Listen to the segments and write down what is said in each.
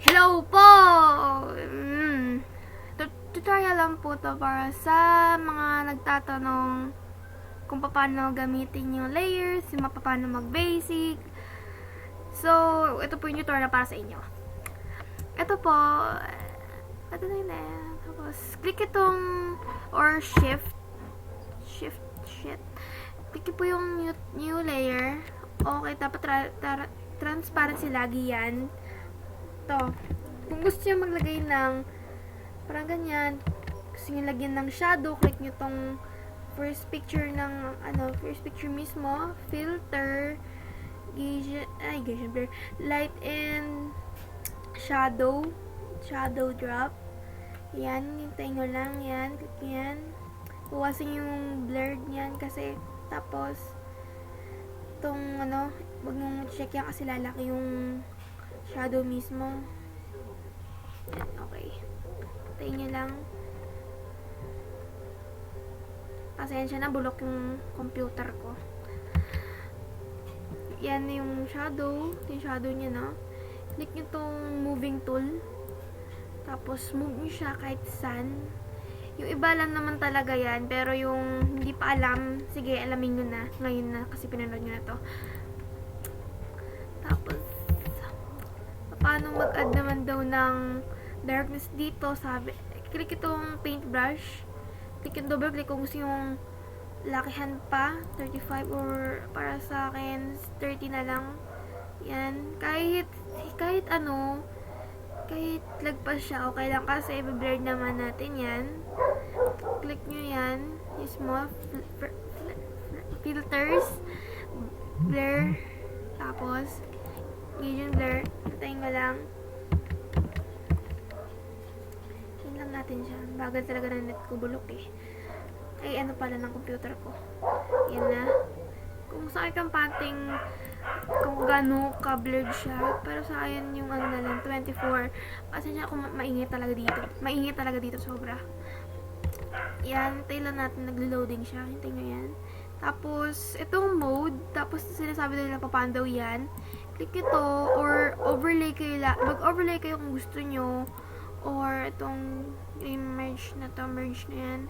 Hello po! Mm. Tu- Tutorial lang po to para sa mga nagtatanong kung paano gamitin yung layers, yung paano mag-basic. So, ito po yung tutorial para sa inyo. Ito po, ito na yun eh. Tapos, click itong, or shift, shift, shit. Click po yung new, new layer. Okay, dapat tra- tra- transparency lagi yan to. Kung gusto nyo maglagay ng parang ganyan, gusto nyo lagyan ng shadow, click nyo tong first picture ng, ano, first picture mismo, filter, Gaussian, ay, Gaussian blur, light and shadow, shadow drop. Yan, hintayin nyo lang, yan, click yan. Buwasan yung blurred niyan kasi, tapos, tong, ano, wag nung check yan kasi lalaki yung shadow mismo. Okay. Tayin nyo lang. Pasensya na, bulok yung computer ko. Yan yung shadow. Ito yung shadow niya, no? Click nyo tong moving tool. Tapos, move nyo siya kahit saan. Yung iba lang naman talaga yan, pero yung hindi pa alam, sige, alamin nyo na. Ngayon na, kasi pinanood nyo na to. Tapos, paano mag-add naman daw ng darkness dito, sabi, click itong paintbrush, click yung double click kung gusto yung lakihan pa, 35 or para sa akin, 30 na lang. Yan, kahit, kahit ano, kahit lagpas siya, okay lang kasi i-blur naman natin yan. Click nyo yan, yung small filters, blur, tapos, Gaussian blur. Hintayin ko lang. Yun lang natin siya. Bagal talaga ng net ko bulok eh. Ay, ano pala ng computer ko. Yan na. Kung sa akin panting kung gano'n ka-blurred siya. Pero sa akin yung ano na lang, 24. Kasi siya ma- maingay talaga dito. Maingay talaga dito sobra. Yan, hintayin lang natin. Naglo-loading siya. Hintayin nyo yan. Tapos, itong mode. Tapos, sinasabi nila pa paano daw yan click ito or overlay kayo la mag-overlay kayo kung gusto nyo. Or itong merge na to merge na yan.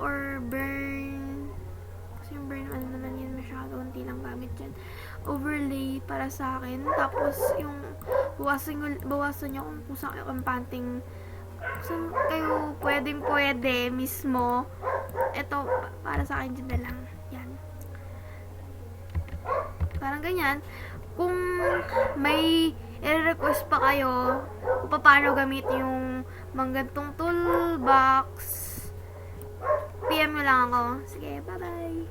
Or burn kasi yung burn ano naman yan masyado hindi lang gamit dyan overlay para sa akin. Tapos yung bawasan nyo, bawasan nyo kung saan ang panting kung kayo pwedeng pwede mismo. Ito para sa akin dyan na lang. Yan. Parang ganyan. Kung may i-request pa kayo kung paano gamit yung mga gantong toolbox, PM nyo lang ako. Sige, bye-bye!